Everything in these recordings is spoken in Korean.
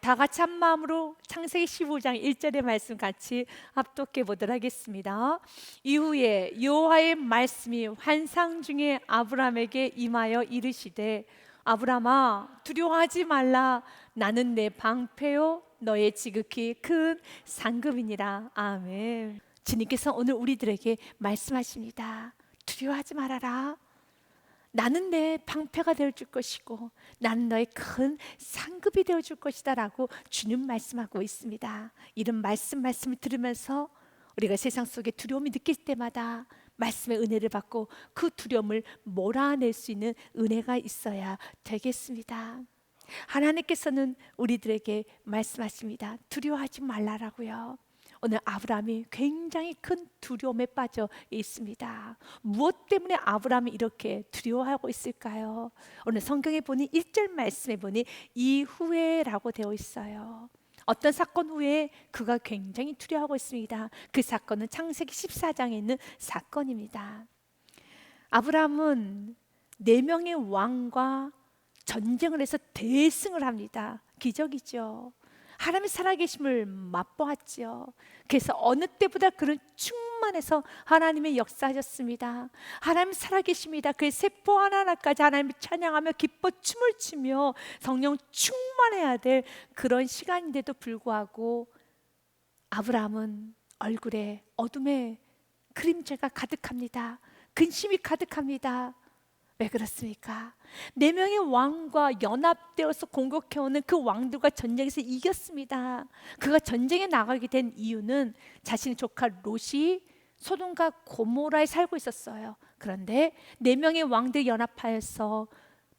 다 같이 한 마음으로 창세기 15장 1절의 말씀 같이 합독해 보도록 하겠습니다. 이후에 여호와의 말씀이 환상 중에 아브라함에게 임하여 이르시되 아브라함아 두려워하지 말라 나는 내 방패요 너의 지극히 큰 상급이니라 아멘. 주님께서 오늘 우리들에게 말씀하십니다. 두려워하지 말아라. 나는 내 방패가 되어 줄 것이고 나는 너의 큰 상급이 되어 줄 것이다라고 주님 말씀하고 있습니다. 이런 말씀 말씀을 들으면서 우리가 세상 속에 두려움이 느낄 때마다 말씀의 은혜를 받고 그 두려움을 몰아낼 수 있는 은혜가 있어야 되겠습니다. 하나님께서는 우리들에게 말씀하십니다. 두려워하지 말라라고요. 오늘 아브라함이 굉장히 큰 두려움에 빠져 있습니다. 무엇 때문에 아브라함이 이렇게 두려워하고 있을까요? 오늘 성경에 보니 1절 말씀에 보니 이후에라고 되어 있어요. 어떤 사건 후에 그가 굉장히 두려워하고 있습니다. 그 사건은 창세기 14장에 있는 사건입니다. 아브라함은 네 명의 왕과 전쟁을 해서 대승을 합니다. 기적이죠. 하나님의 살아계심을 맛보았지요. 그래서 어느 때보다 그런 충만해서 하나님의 역사하셨습니다. 하나님 살아계십니다. 그 세포 하나하나까지 하나님을 찬양하며 기뻐 춤을 추며 성령 충만해야 될 그런 시간인데도 불구하고 아브라함은 얼굴에 어둠의 그림자가 가득합니다. 근심이 가득합니다. 왜 그렇습니까? 네 명의 왕과 연합되어서 공격해오는 그 왕들과 전쟁에서 이겼습니다. 그가 전쟁에 나가게 된 이유는 자신의 조카 롯이 소돔과 고모라에 살고 있었어요. 그런데 네 명의 왕들이 연합하여서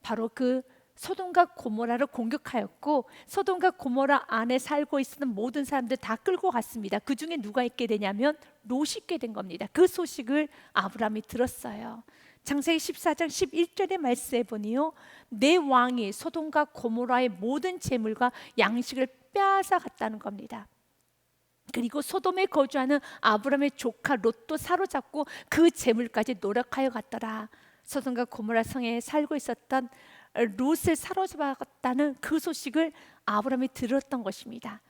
바로 그 소돔과 고모라를 공격하였고 소돔과 고모라 안에 살고 있었던 모든 사람들 다 끌고 갔습니다. 그 중에 누가 있게 되냐면 롯이 있게 된 겁니다. 그 소식을 아브라함이 들었어요. 창세기 14장 11절의 말씀에 보니요 내 왕이 소돔과 고모라의 모든 재물과 양식을 빼앗아 갔다는 겁니다. 그리고 소돔에 거주하는 아브라함의 조카 롯도 사로잡고 그 재물까지 노력하여 갔더라. 소돔과 고모라 성에 살고 있었던 롯을 사로잡았다는 그 소식을 아브라함이 들었던 것입니다.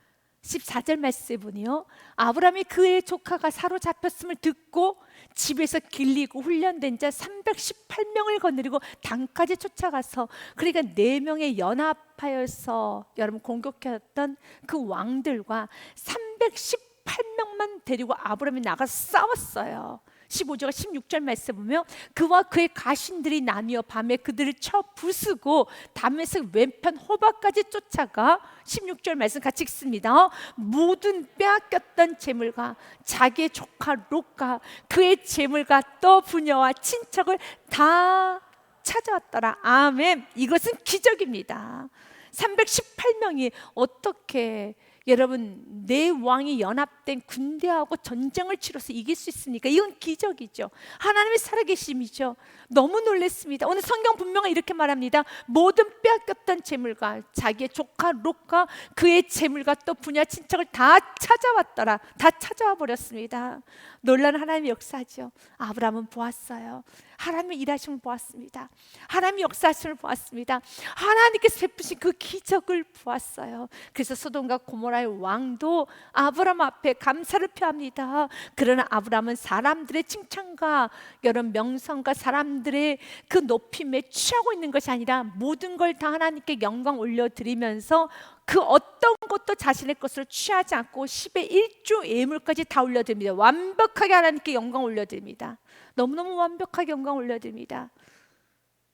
14절 말씀에 보니요. 아브라함이 그의 조카가 사로잡혔음을 듣고 집에서 길리고 훈련된 자 318명을 거느리고 당까지 쫓아가서 그러니까 네 명의 연합하여서 여러분 공격했던 그 왕들과 318명만 데리고 아브라함이 나가서 싸웠어요. 15절 16절 말씀 보면 그와 그의 가신들이 나뉘어 밤에 그들을 쳐 부수고 담에서 왼편 호박까지 쫓아가 16절 말씀 같이 읽습니다. 모든 빼앗겼던 재물과 자기의 조카 롯과 그의 재물과 또 부녀와 친척을 다 찾아왔더라. 아멘. 이것은 기적입니다. 318명이 어떻게 여러분 내 왕이 연합된 군대하고 전쟁을 치러서 이길 수 있으니까 이건 기적이죠. 하나님의 살아계심이죠. 너무 놀랐습니다. 오늘 성경 분명히 이렇게 말합니다. 모든 빼앗겼던 재물과 자기의 조카 롯과 그의 재물과 또 부녀 친척을 다 찾아왔더라. 다 찾아와 버렸습니다. 놀란 하나님의 역사죠. 아브라함은 보았어요. 하나님의 일하심을 보았습니다. 하나님의 역사하심을 보았습니다. 하나님께서 베푸신 그 기적을 보았어요. 그래서 소돔과 고모라 의 왕도 아브라함 앞에 감사를 표합니다. 그러나 아브라함은 사람들의 칭찬과 여러 명성과 사람들의 그 높임에 취하고 있는 것이 아니라 모든 걸 다 하나님께 영광 올려드리면서 그 어떤 것도 자신의 것을 취하지 않고 10의 1조 예물까지 다 올려드립니다. 완벽하게 하나님께 영광 올려드립니다. 너무너무 완벽하게 영광 올려드립니다.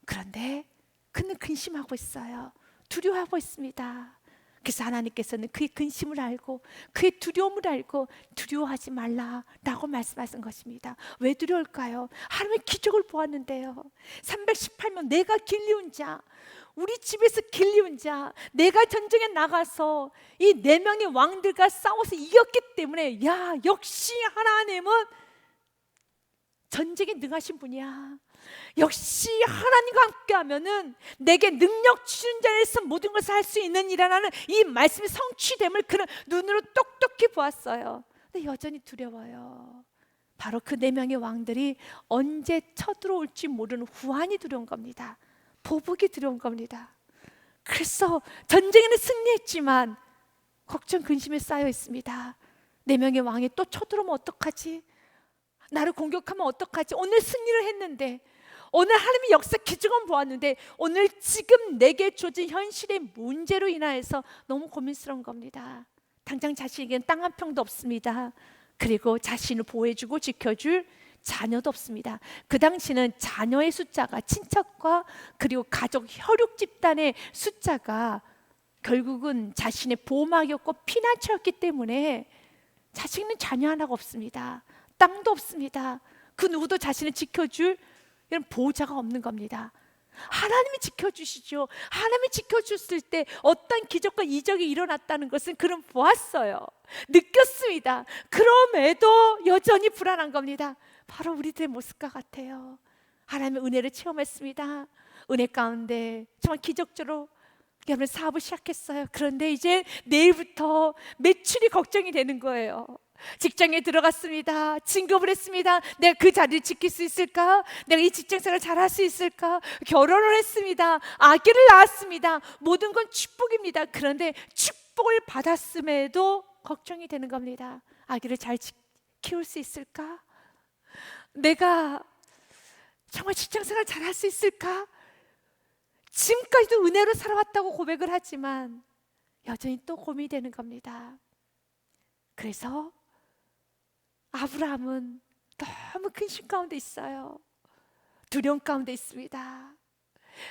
그런데 그는 근심하고 있어요. 두려워하고 있습니다. 그래서 하나님께서는 그의 근심을 알고 그의 두려움을 알고 두려워하지 말라라고 말씀하신 것입니다. 왜 두려울까요? 하나님의 기적을 보았는데요. 318명 내가 길리운 자 우리 집에서 길리운 자, 내가 전쟁에 나가서 이 네 명의 왕들과 싸워서 이겼기 때문에 야 역시 하나님은 전쟁에 능하신 분이야. 역시 하나님과 함께하면은 내게 능력 주신 자에서 모든 것을 할 수 있는 이라는 이 말씀의 성취됨을 그는 눈으로 똑똑히 보았어요. 근데 여전히 두려워요. 바로 그 네 명의 왕들이 언제 쳐들어올지 모르는 후환이 두려운 겁니다. 보복이 두려운 겁니다. 그래서 전쟁에는 승리했지만 걱정 근심에 쌓여 있습니다. 네 명의 왕이 또 쳐들어오면 어떡하지? 나를 공격하면 어떡하지? 오늘 승리를 했는데 오늘 하나님의 역사 기적은 보았는데 오늘 지금 내게 주어진 현실의 문제로 인하여서 너무 고민스러운 겁니다. 당장 자신에게는 땅 한 평도 없습니다. 그리고 자신을 보호해주고 지켜줄 자녀도 없습니다. 그 당시는 자녀의 숫자가 친척과 그리고 가족 혈육 집단의 숫자가 결국은 자신의 보호막이었고 피난처였기 때문에 자신은 자녀 하나가 없습니다. 땅도 없습니다. 그 누구도 자신을 지켜줄 이런 보호자가 없는 겁니다. 하나님이 지켜주시죠. 하나님이 지켜줬을 때 어떤 기적과 이적이 일어났다는 것은 그는 보았어요. 느꼈습니다. 그럼에도 여전히 불안한 겁니다. 바로 우리들의 모습과 같아요. 하나님의 은혜를 체험했습니다. 은혜 가운데 정말 기적적으로 여러분 사업을 시작했어요. 그런데 이제 내일부터 매출이 걱정이 되는 거예요. 직장에 들어갔습니다. 진급을 했습니다. 내가 그 자리를 지킬 수 있을까? 내가 이 직장 생활 잘할 수 있을까? 결혼을 했습니다. 아기를 낳았습니다. 모든 건 축복입니다. 그런데 축복을 받았음에도 걱정이 되는 겁니다. 아기를 잘 지- 키울 수 있을까? 내가 정말 직장 생활 잘할 수 있을까? 지금까지도 은혜로 살아왔다고 고백을 하지만 여전히 또 고민이 되는 겁니다. 그래서 아브라함은 너무 근심 가운데 있어요. 두려움 가운데 있습니다.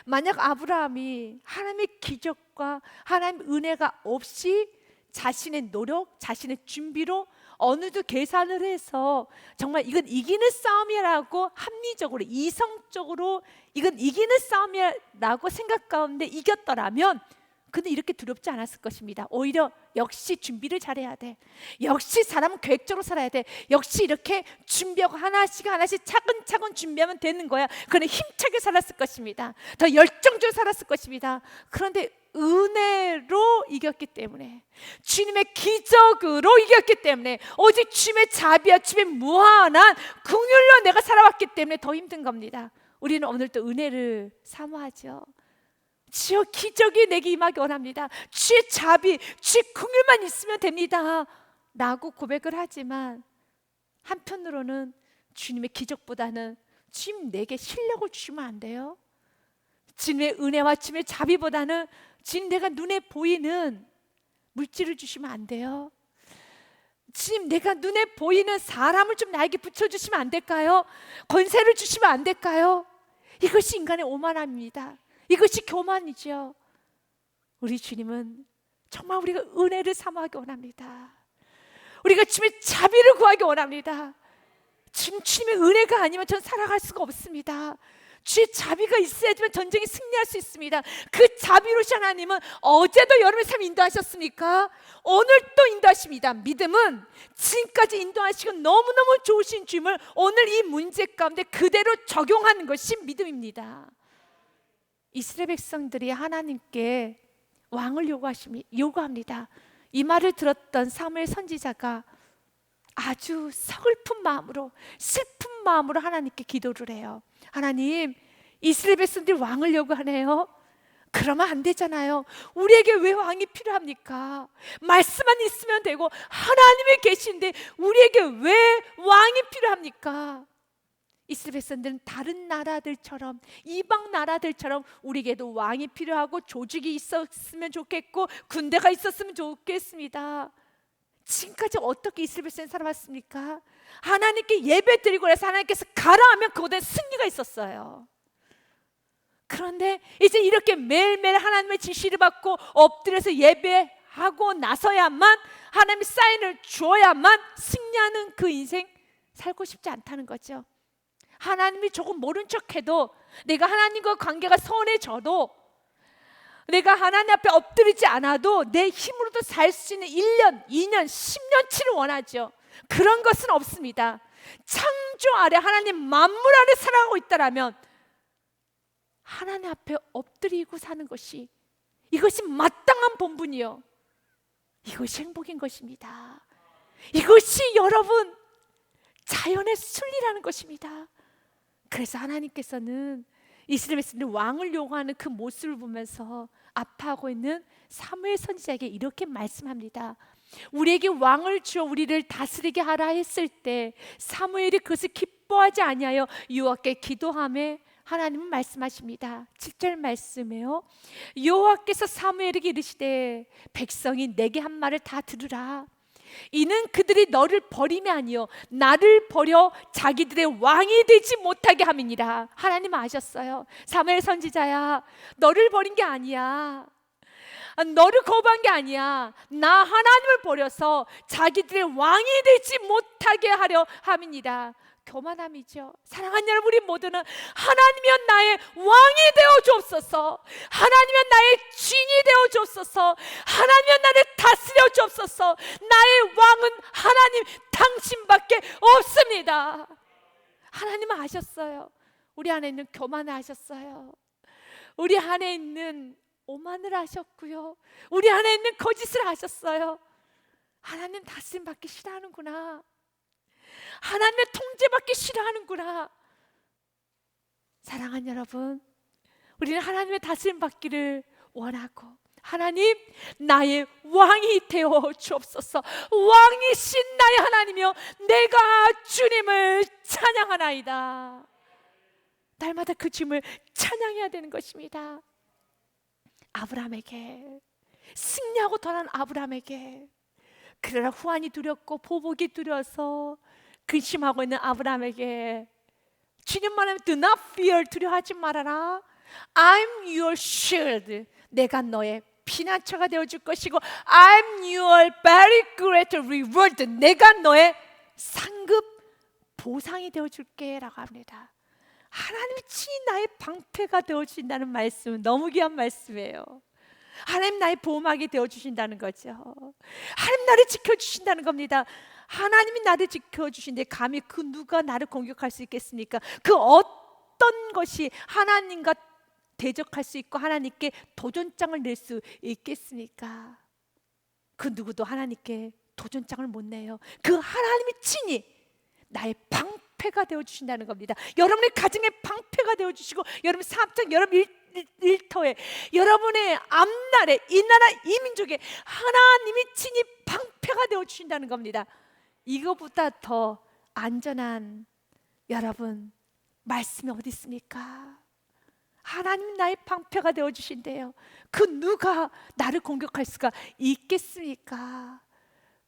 만약 아브라함이 하나님의 기적과 하나님의 은혜가 없이 자신의 노력, 자신의 준비로 어느도 계산을 해서 정말 이건 이기는 싸움이라고 합리적으로 이성적으로 이건 이기는 싸움이라고 생각 가운데 이겼더라면 그는 이렇게 두렵지 않았을 것입니다. 오히려 역시 준비를 잘해야 돼. 역시 사람은 계획적으로 살아야 돼. 역시 이렇게 준비하고 하나씩 하나씩 차근차근 준비하면 되는 거야. 그는 힘차게 살았을 것입니다. 더 열정적으로 살았을 것입니다. 그런데 은혜로 이겼기 때문에 주님의 기적으로 이겼기 때문에 오직 주님의 자비와 주님의 무한한 긍휼로 내가 살아왔기 때문에 더 힘든 겁니다. 우리는 오늘도 은혜를 사모하죠. 주여 기적이 내게 임하기 원합니다. 주의 자비, 주의 긍휼만 있으면 됩니다. 라고 고백을 하지만 한편으로는 주님의 기적보다는 주님 내게 실력을 주시면 안 돼요? 주님의 은혜와 주님의 자비보다는 주님 내가 눈에 보이는 물질을 주시면 안 돼요? 주님 내가 눈에 보이는 사람을 좀 나에게 붙여주시면 안 될까요? 권세를 주시면 안 될까요? 이것이 인간의 오만함입니다. 이것이 교만이죠. 우리 주님은 정말 우리가 은혜를 삼하기 원합니다. 우리가 주님의 자비를 구하기 원합니다. 주님, 주님의 은혜가 아니면 전 살아갈 수가 없습니다. 주의 자비가 있어야지만 전쟁에 승리할 수 있습니다. 그 자비로신 하나님은 어제도 여러분의 삶 인도하셨습니까? 오늘 또 인도하십니다. 믿음은 지금까지 인도하시고 너무너무 좋으신 주님을 오늘 이 문제 가운데 그대로 적용하는 것이 믿음입니다. 이스라엘 백성들이 하나님께 왕을 요구하십니 요구합니다. 이 말을 들었던 사무엘 선지자가 아주 서글픈 마음으로 슬픈 마음으로 하나님께 기도를 해요. 하나님, 이스라엘 백성들이 왕을 요구하네요. 그러면 안 되잖아요. 우리에게 왜 왕이 필요합니까? 말씀만 있으면 되고 하나님이 계신데 우리에게 왜 왕이 필요합니까? 이스라엘 백성들은 다른 나라들처럼 이방 나라들처럼 우리에게도 왕이 필요하고 조직이 있었으면 좋겠고 군대가 있었으면 좋겠습니다. 지금까지 어떻게 이스라엘 백성이 살아왔습니까? 하나님께 예배 드리고 해서 하나님께서 가라 하면 그곳에 승리가 있었어요. 그런데 이제 이렇게 매일매일 하나님의 지시를 받고 엎드려서 예배하고 나서야만 하나님의 사인을 줘야만 승리하는 그 인생 살고 싶지 않다는 거죠. 하나님이 조금 모른 척해도 내가 하나님과 관계가 선해져도 내가 하나님 앞에 엎드리지 않아도 내 힘으로도 살 수 있는 1년, 2년, 10년치를 원하죠. 그런 것은 없습니다. 창조 아래 하나님 만물 아래 살아가고 있다라면 하나님 앞에 엎드리고 사는 것이 이것이 마땅한 본분이요. 이것이 행복인 것입니다. 이것이 여러분 자연의 순리라는 것입니다. 그래서 하나님께서는 이스라엘 백성들이 왕을 요구하는 그 모습을 보면서 아파하고 있는 사무엘 선지자에게 이렇게 말씀합니다. 우리에게 왕을 주어 우리를 다스리게 하라 했을 때 사무엘이 그것을 기뻐하지 아니하여 여호와께 기도함에 하나님은 말씀하십니다. 7절 말씀에요. 여호와께서 사무엘에게 이르시되 백성이 내게 한 말을 다 들으라. 이는 그들이 너를 버림이 아니요 나를 버려 자기들의 왕이 되지 못하게 함이니라. 하나님 아셨어요. 사무엘 선지자야, 너를 버린 게 아니야. 아, 너를 거부한 게 아니야. 나 하나님을 버려서 자기들의 왕이 되지 못하게 하려 함이니라. 교만함이죠. 사랑하는 여러분, 우리 모두는 하나님이여 나의 왕이 되어 주옵소서. 하나님이여 나의 주인이 되어 주옵소서. 하나님이여 나를 다스려 주옵소서. 나의 왕은 하나님 당신밖에 없습니다. 하나님은 아셨어요. 우리 안에 있는 교만을 아셨어요. 우리 안에 있는 오만을 아셨고요. 우리 안에 있는 거짓을 아셨어요. 하나님 다스림 받기 싫어하는구나. 하나님의 통제받기 싫어하는구나. 사랑하는 여러분, 우리는 하나님의 다스림 받기를 원하고 하나님 나의 왕이 되어 주옵소서. 왕이신 나의 하나님이여 내가 주님을 찬양하나이다. 날마다 그 주님을 찬양해야 되는 것입니다. 아브라함에게 승리하고 떠난 아브라함에게 그러나 후환이 두렵고 보복이 두려워서 근심하고 있는 아브라함에게 주님만 하면 do not fear 두려워하지 말아라. I'm your shield. 내가 너의 피난처가 되어 줄 것이고 I'm your very great reward. 내가 너의 상급 보상이 되어 줄게 라고 합니다. 하나님이 친히 나의 방패가 되어 주신다는 말씀은 너무 귀한 말씀이에요. 하나님 나의 보호막이 되어 주신다는 거죠. 하나님 나를 지켜 주신다는 겁니다 하나님이 나를 지켜주신데 감히 그 누가 나를 공격할 수 있겠습니까? 그 어떤 것이 하나님과 대적할 수 있고 하나님께 도전장을 낼 수 있겠습니까? 그 누구도 하나님께 도전장을 못 내요. 그 하나님이 친히 나의 방패가 되어 주신다는 겁니다. 여러분의 가정의 방패가 되어 주시고 여러분 사업장 여러분 일, 일 터에 여러분의 앞날에 이 나라 이 민족에 하나님이 친히 방패가 되어 주신다는 겁니다. 이거보다 더 안전한 여러분 말씀이 어디 있습니까? 하나님 나의 방패가 되어 주신대요. 그 누가 나를 공격할 수가 있겠습니까?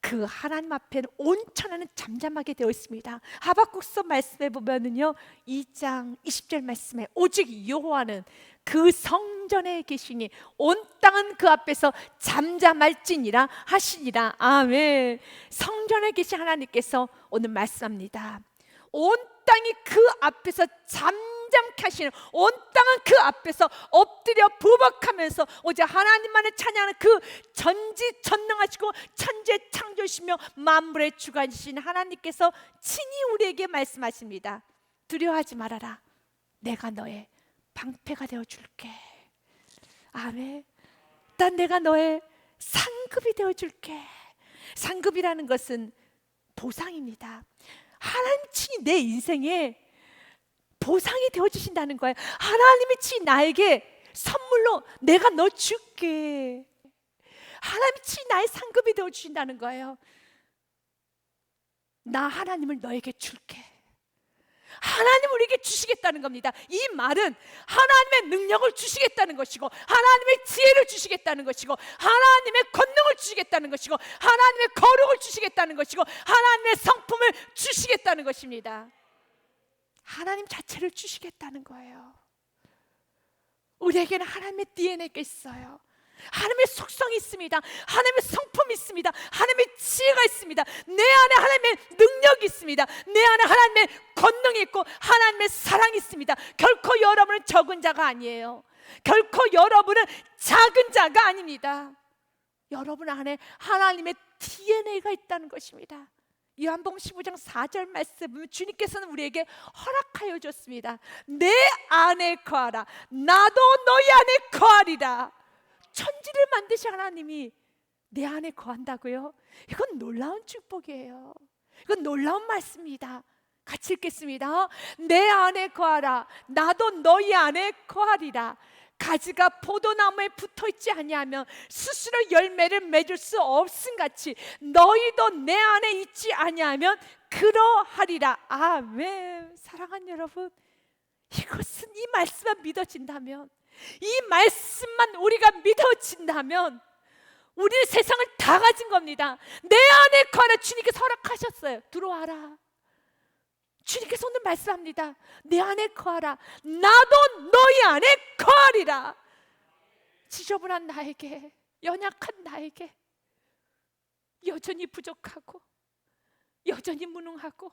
그 하나님 앞에는 온천하는 잠잠하게 되어 있습니다. 하박국서 말씀에 보면은요. 2장 20절 말씀에 오직 여호와는 그 성전에 계시니 온 땅은 그 앞에서 잠잠할지니라 하시니라. 아멘. 성전에 계신 하나님께서 오늘 말씀합니다. 온 땅이 그 앞에서 잠 잠케 하시는 온 땅은 그 앞에서 엎드려 부박하면서 오직 하나님만을 찬양하는 그 전지 전능하시고 천재 창조시며 만물의 주관이신 하나님께서 친히 우리에게 말씀하십니다. 두려워하지 말아라. 내가 너의 방패가 되어 줄게. 아멘. 난 내가 너의 상급이 되어 줄게. 상급이라는 것은 보상입니다. 하나님 친히 내 인생에 보상이 되어 주신다는 거예요. 하나님이 친히 나에게 선물로 내가 너 줄게. 하나님이 친히 나의 상급이 되어 주신다는 거예요. 나 하나님을 너에게 줄게. 하나님 우리에게 주시겠다는 겁니다. 이 말은 하나님의 능력을 주시겠다는 것이고 하나님의 지혜를 주시겠다는 것이고 하나님의 권능을 주시겠다는 것이고 하나님의 거룩을 주시겠다는 것이고 하나님의 성품을 주시겠다는 것입니다. 하나님 자체를 주시겠다는 거예요. 우리에게는 하나님의 DNA가 있어요. 하나님의 속성이 있습니다. 하나님의 성품이 있습니다. 하나님의 지혜가 있습니다. 내 안에 하나님의 능력이 있습니다. 내 안에 하나님의 권능이 있고 하나님의 사랑이 있습니다. 결코 여러분은 적은 자가 아니에요. 결코 여러분은 작은 자가 아닙니다. 여러분 안에 하나님의 DNA가 있다는 것입니다. 요한복음 15장 4절 말씀 주님께서는 우리에게 허락하여 줬습니다. 내 안에 거하라. 나도 너희 안에 거하리라. 천지를 만드신 하나님이 내 안에 거한다고요? 이건 놀라운 축복이에요. 이건 놀라운 말씀입니다. 같이 읽겠습니다. 내 안에 거하라. 나도 너희 안에 거하리라. 가지가 포도나무에 붙어 있지 아니하면 스스로 열매를 맺을 수 없음 같이 너희도 내 안에 있지 아니하면 그러하리라. 아멘. 사랑하는 여러분, 이것은 이 말씀만 믿어진다면 이 말씀만 우리가 믿어진다면 우리 세상을 다 가진 겁니다. 내 안에 거하라 주님께서 허락하셨어요. 들어와라. 주님께서 오늘 말씀합니다. 내 안에 거하라. 나도 너희 안에 거하리라. 지저분한 나에게, 연약한 나에게, 여전히 부족하고, 여전히 무능하고,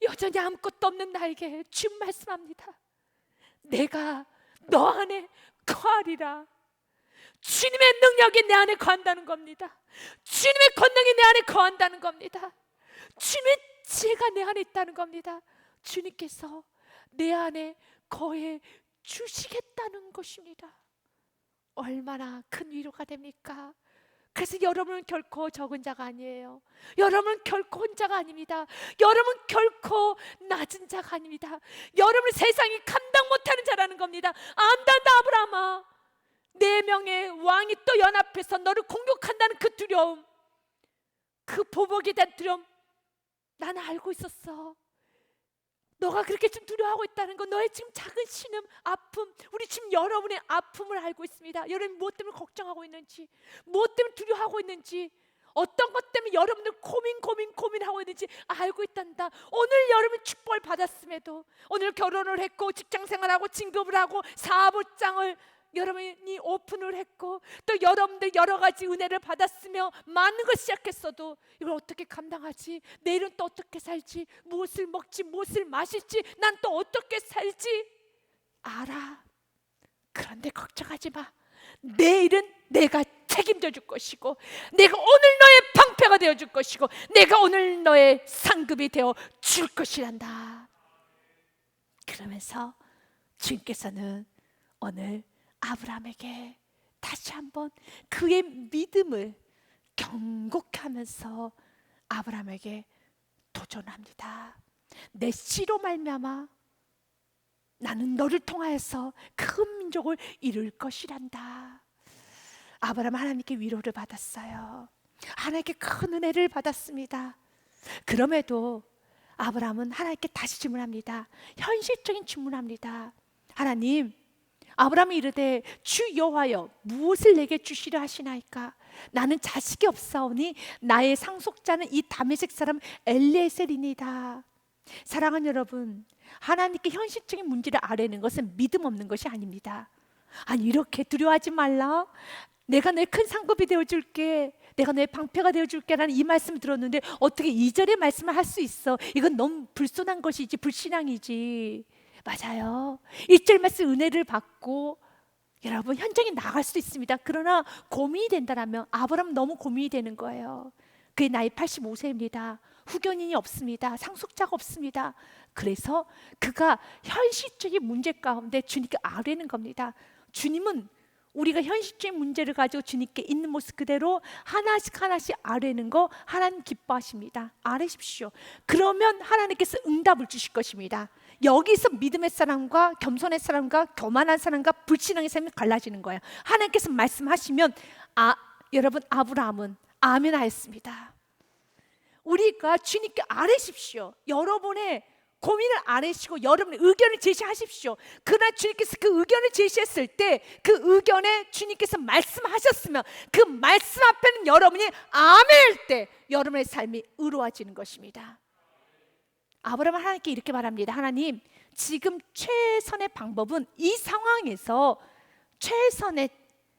여전히 아무것도 없는 나에게 주님 말씀합니다. 내가 너 안에 거하리라. 주님의 능력이 내 안에 거한다는 겁니다. 주님의 권능이 내 안에 거한다는 겁니다. 주님의 지혜가 내 안에 있다는 겁니다. 주님께서 내 안에 거해 주시겠다는 것입니다. 얼마나 큰 위로가 됩니까? 그래서 여러분은 결코 적은 자가 아니에요. 여러분은 결코 혼자가 아닙니다. 여러분 결코 낮은 자가 아닙니다. 여러분 세상이 감당 못하는 자라는 겁니다. 안단다 아브라함아. 네 명의 왕이 또 연합해서 너를 공격한다는 그 두려움, 그 보복에 대한 두려움, 나는 알고 있었어. 너가 그렇게 지금 두려워하고 있다는 거, 너의 지금 작은 신음, 아픔, 우리 지금 여러분의 아픔을 알고 있습니다. 여러분 무엇 때문에 걱정하고 있는지, 무엇 때문에 두려워하고 있는지, 어떤 것 때문에 여러분들 고민 고민 고민하고 있는지 알고 있단다. 오늘 여러분 축복을 받았음에도 오늘 결혼을 했고 직장 생활하고 진급을 하고 사업장을 여러분이 오픈을 했고 또 여러분들 여러 가지 은혜를 받았으며 많은 걸 시작했어도 이걸 어떻게 감당하지? 내일은 또 어떻게 살지? 무엇을 먹지? 무엇을 마실지? 난 또 어떻게 살지? 알아. 그런데 걱정하지 마. 내일은 내가 책임져 줄 것이고 내가 오늘 너의 방패가 되어 줄 것이고 내가 오늘 너의 상급이 되어 줄 것이란다. 그러면서 주님께서는 오늘 아브라함에게 다시 한번 그의 믿음을 경고하면서 아브라함에게 도전합니다. 내 씨로 말미암아 나는 너를 통하여서 큰 민족을 이룰 것이란다. 아브라함 하나님께 위로를 받았어요. 하나님께 큰 은혜를 받았습니다. 그럼에도 아브라함은 하나님께 다시 질문합니다. 현실적인 질문합니다. 하나님, 아브라함이 이르되 주 여호와여 무엇을 내게 주시려 하시나이까? 나는 자식이 없사오니 나의 상속자는 이 다메섹 사람 엘리에셀이니다. 사랑하는 여러분 하나님께 현실적인 문제를 아뢰는 것은 믿음 없는 것이 아닙니다. 아니 이렇게 두려워하지 말라. 내가 내큰 상급이 되어줄게. 내가 내 방패가 되어줄게 라는 이 말씀을 들었는데 어떻게 이절의 말씀을 할 수 있어? 이건 너무 불손한 것이지 불신앙이지 맞아요. 일절 말씀 은혜를 받고 여러분 현장에 나갈 수도 있습니다. 그러나 고민이 된다라면 아브라함 너무 고민이 되는 거예요. 그의 나이 85세입니다. 후견인이 없습니다. 상속자가 없습니다. 그래서 그가 현실적인 문제 가운데 주님께 아뢰는 겁니다. 주님은 우리가 현실적인 문제를 가지고 주님께 있는 모습 그대로 하나씩 하나씩 아뢰는 거 하나님 기뻐하십니다. 아뢰십시오. 그러면 하나님께서 응답을 주실 것입니다. 여기서 믿음의 사람과 겸손의 사람과 교만한 사람과 불신앙의 사람이 갈라지는 거예요. 하나님께서 말씀하시면 아 여러분 아브라함은 아멘 하였습니다. 우리가 주님께 아뢰십시오. 여러분의 고민을 아뢰시고 여러분의 의견을 제시하십시오. 그러나 주님께서 그 의견을 제시했을 때 그 의견에 주님께서 말씀하셨으면 그 말씀 앞에는 여러분이 아멘할 때 여러분의 삶이 의로워지는 것입니다. 아브라함 하나님께 이렇게 말합니다. 하나님, 지금 최선의 방법은 이 상황에서 최선의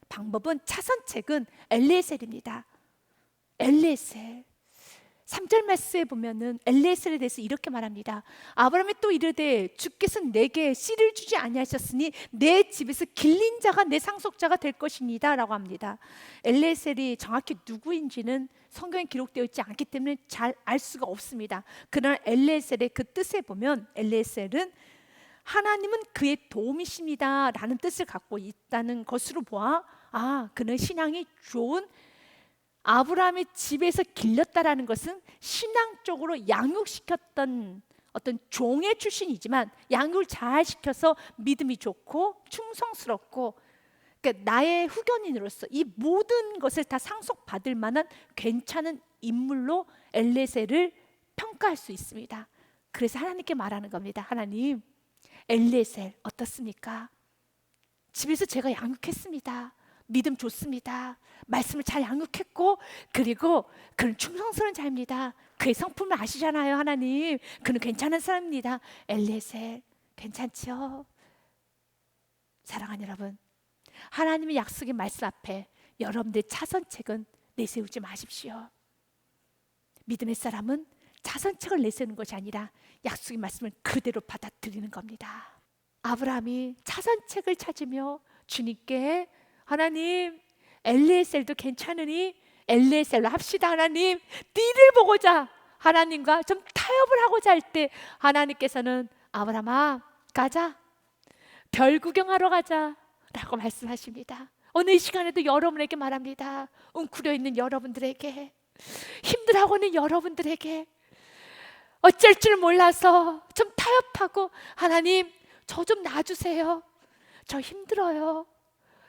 방법은 차선책은 엘리에셀입니다. 엘리에셀. 3절 말씀에 보면은 엘리에셀에 대해서 이렇게 말합니다. 아브라함이 또 이르되 주께서 내게 씨를 주지 아니하셨으니 내 집에서 길린 자가 내 상속자가 될 것이니다라고 합니다. 엘리에셀이 정확히 누구인지는 성경에 기록되어 있지 않기 때문에 잘 알 수가 없습니다. 그러나 엘리에셀의 그 뜻에 보면 엘리에셀은 하나님은 그의 도움이십니다라는 뜻을 갖고 있다는 것으로 보아 아 그는 신앙이 좋은 아브라함의 집에서 길렀다라는 것은 신앙적으로 양육시켰던 어떤 종의 출신이지만 양육을 잘 시켜서 믿음이 좋고 충성스럽고 그러니까 나의 후견인으로서 이 모든 것을 다 상속받을 만한 괜찮은 인물로 엘레셀을 평가할 수 있습니다. 그래서 하나님께 말하는 겁니다. 하나님, 엘레셀 어떻습니까? 집에서 제가 양육했습니다. 믿음 좋습니다. 말씀을 잘 양육했고 그리고 그는 충성스러운 자입니다. 그의 성품을 아시잖아요, 하나님. 그는 괜찮은 사람입니다. 엘레셀 괜찮죠? 사랑하는 여러분, 하나님의 약속의 말씀 앞에 여러분들 차선책은 내세우지 마십시오. 믿음의 사람은 차선책을 내세우는 것이 아니라 약속의 말씀을 그대로 받아들이는 겁니다. 아브라함이 차선책을 찾으며 주님께 하나님 엘리에셀도 괜찮으니 엘리에셀로 합시다 하나님. 띠를 보고자 하나님과 좀 타협을 하고자 할 때 하나님께서는 아브라함아 가자. 별 구경하러 가자 라고 말씀하십니다. 오늘 이 시간에도 여러분에게 말합니다. 웅크려 있는 여러분들에게 힘들어하고 있는 여러분들에게. 어쩔 줄 몰라서 좀 타협하고 하나님 저 좀 놔주세요. 저 힘들어요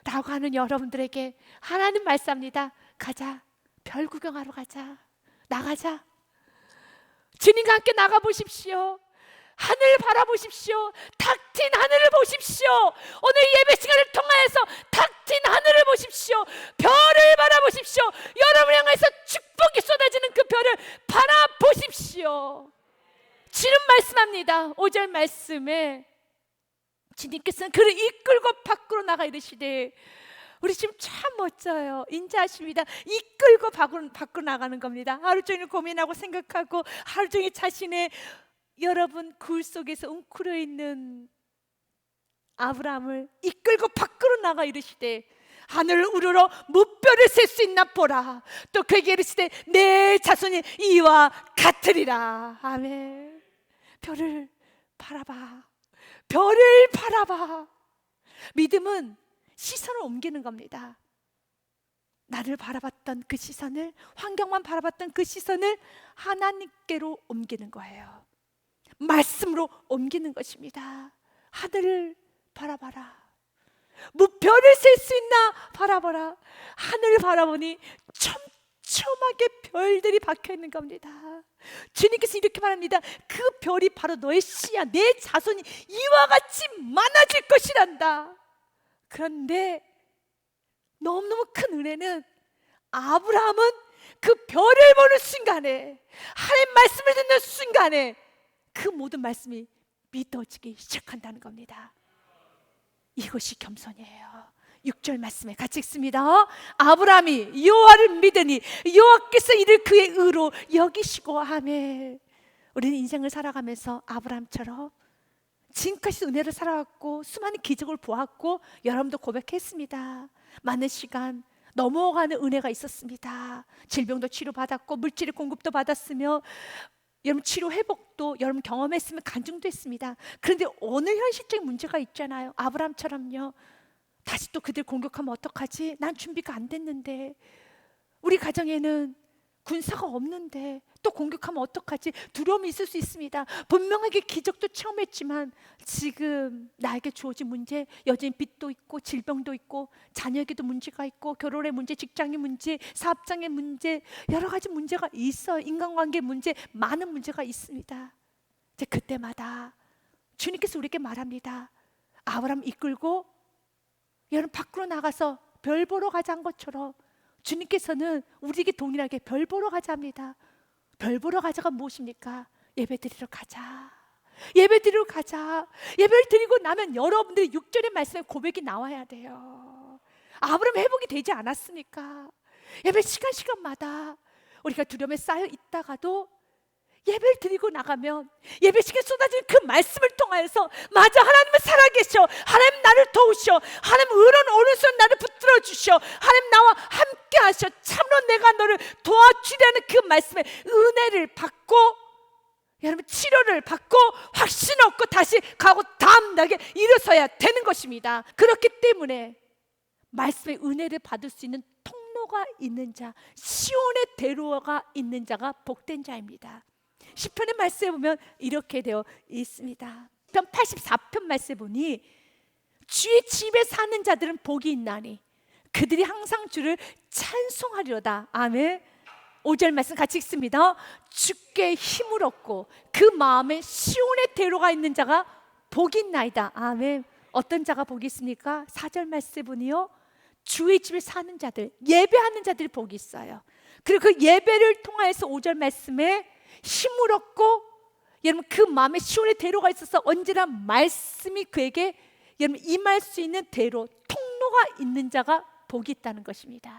라고 하는 여러분들에게 하나님 말씀합니다. 가자. 별 구경하러 가자. 나가자. 주님과 함께 나가 보십시오. 하늘 바라보십시오. 탁튼 하늘을 보십시오. 오늘 예배 시간을 통하여서 탁튼 하늘을 보십시오. 별을 바라보십시오. 여러분 향해서 축복이 쏟아지는 그 별을 바라보십시오. 주님 말씀합니다. 5절 말씀에 주님께서는 그를 이끌고 밖으로 나가 이르시되 우리 지금 참 멋져요. 인자하십니다. 이끌고 밖으로, 밖으로 나가는 겁니다. 하루 종일 고민하고 생각하고 하루 종일 자신의 여러분 굴 속에서 웅크려 있는 아브라함을 이끌고 밖으로 나가 이르시되 하늘을 우러러 무뼈를 셀 수 있나 보라. 또 그에게 이르시되 내 자손이 이와 같으리라. 아멘. 별을 바라봐. 별을 바라봐. 믿음은 시선을 옮기는 겁니다. 나를 바라봤던 그 시선을 환경만 바라봤던 그 시선을 하나님께로 옮기는 거예요. 말씀으로 옮기는 것입니다. 하늘을 바라봐라. 무별을 셀 수 있나 바라봐라. 하늘을 바라보니 촘촘하게 별들이 박혀 있는 겁니다. 주님께서 이렇게 말합니다. 그 별이 바로 너의 씨야. 내 자손이 이와 같이 많아질 것이란다. 그런데 너무너무 큰 은혜는 아브라함은 그 별을 보는 순간에 하나님 말씀을 듣는 순간에 그 모든 말씀이 믿어지기 시작한다는 겁니다. 이것이 겸손이에요. 6절 말씀에 같이 읽습니다. 아브라함이 여호와를 믿으니 여호와께서 이를 그의 의로 여기시고 하매 우리는 인생을 살아가면서 아브라함처럼 지금까지 은혜를 살아왔고 수많은 기적을 보았고 여러분도 고백했습니다. 많은 시간 넘어가는 은혜가 있었습니다. 질병도 치료받았고 물질의 공급도 받았으며 여러분 치료 회복도 여러분 경험했으면 간증도 했습니다. 그런데 오늘 현실적인 문제가 있잖아요. 아브라함처럼요. 다시 또 그들 공격하면 어떡하지? 난 준비가 안 됐는데. 우리 가정에는 군사가 없는데 또 공격하면 어떡하지? 두려움이 있을 수 있습니다. 분명하게 기적도 체험했지만 지금 나에게 주어진 문제 여전히 빚도 있고 질병도 있고 자녀에게도 문제가 있고 결혼의 문제, 직장의 문제, 사업장의 문제 여러 가지 문제가 있어 인간관계 문제 많은 문제가 있습니다. 이제 그때마다 주님께서 우리에게 말합니다. 아브람 이끌고 여러분 밖으로 나가서 별 보러 가자는 것처럼 주님께서는 우리에게 동일하게 별 보러 가자합니다. 별 보러 가자가 무엇입니까? 예배 드리러 가자. 예배 드리러 가자. 예배를 드리고 나면 여러분들의 6절의 말씀에 고백이 나와야 돼요. 아브라함 회복이 되지 않았습니까? 예배 시간 시간마다 우리가 두려움에 쌓여 있다가도 예배를 드리고 나가면 예배 시간에 쏟아지는 그 말씀을 통하여서 맞아 하나님은 살아계셔 하나님 나를 도우셔 하나님 의로운 오른손 나를 붙들어 주셔 하나님 나와 함께 하셔 참으로 내가 너를 도와주려는 그 말씀에 은혜를 받고 여러분 치료를 받고 확신 얻고 다시 가고 다음 날에 일어서야 되는 것입니다 그렇기 때문에 말씀의 은혜를 받을 수 있는 통로 통로가 있는 자, 시온의 대로가 있는 자가 복된 자입니다. 시편의 말씀에 보면 이렇게 되어 있습니다. 편 84편 말씀에 보니 주의 집에 사는 자들은 복이 있나니 그들이 항상 주를 찬송하리로다. 아멘. 5절 말씀 같이 읽습니다. 주께 힘을 얻고 그 마음에 시온의 대로가 있는 자가 복이 있나이다. 아멘. 어떤 자가 복이 있습니까? 4절 말씀 보니요. 주의 집에 사는 자들, 예배하는 자들이 복이 있어요. 그리고 그 예배를 통하여서 5절 말씀에 힘을 얻고 여러분 그 마음에 시온의 대로가 있어서 언제나 말씀이 그에게 여러분 임할 수 있는 대로 통로가 있는 자가 복이 있다는 것입니다.